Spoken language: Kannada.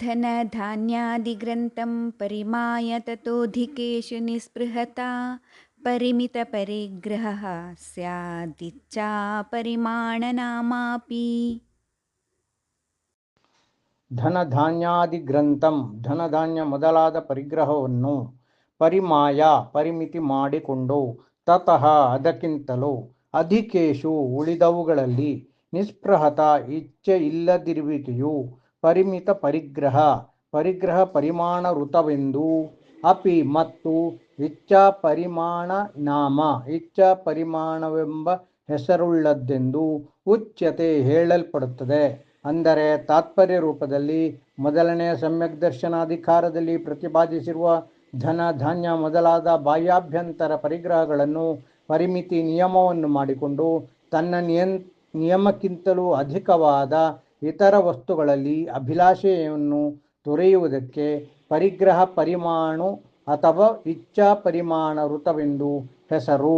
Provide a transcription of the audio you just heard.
धनधान्यादिग्रन्थं परिमाय ततोऽधिकेषु निःस्पृहता परिमितपरिग्रहः स्यादिच्छा परिमाणनामापि ಧನಧಾನ್ಯಾದಿ ಗ್ರಂಥಂ ಧನಧಾನ್ಯ ಮೊದಲಾದ ಪರಿಗ್ರಹವನ್ನು ಪರಿಮಾಯ ಪರಿಮಿತಿ ಮಾಡಿಕೊಂಡು ತತಃ ಅದಕ್ಕಿಂತಲೂ ಅಧಿಕೇಶು ಉಳಿದವುಗಳಲ್ಲಿ ನಿಸ್ಪೃಹತ ಇಚ್ಛೆ ಇಲ್ಲದಿರುವಿಕೆಯು ಪರಿಮಿತ ಪರಿಗ್ರಹ ಪರಿಗ್ರಹ ಪರಿಮಾಣ ಋತವೆಂದು. ಅಪಿ ಮತ್ತು ಇಚ್ಛಾ ಪರಿಮಾಣ ನಾಮ, ಇಚ್ಛಾ ಪರಿಮಾಣವೆಂಬ ಹೆಸರುಳ್ಳದ್ದೆಂದು ಉಚ್ಯತೆ ಹೇಳಲ್ಪಡುತ್ತದೆ. ಅಂದರೆ ತಾತ್ಪರ್ಯ ರೂಪದಲ್ಲಿ ಮೊದಲನೆಯ ಸಮ್ಯಕ್ ದರ್ಶನಾಧಿಕಾರದಲ್ಲಿ ಪ್ರತಿಪಾದಿಸಿರುವ ಧನ ಧಾನ್ಯ ಮೊದಲಾದ ಬಾಹ್ಯಾಭ್ಯಂತರ ಪರಿಗ್ರಹಗಳನ್ನು ಪರಿಮಿತಿ ನಿಯಮವನ್ನು ಮಾಡಿಕೊಂಡು ತನ್ನ ನಿಯಂ, ನಿಯಮಕ್ಕಿಂತಲೂ ಅಧಿಕವಾದ ಇತರ ವಸ್ತುಗಳಲ್ಲಿ ಅಭಿಲಾಷೆಯನ್ನು ತೊರೆಯುವುದಕ್ಕೆ ಪರಿಗ್ರಹ ಪರಿಮಾಣು ಅಥವಾ ಇಚ್ಛಾ ಪರಿಮಾಣ ವೃತವೆಂದು ಹೆಸರು.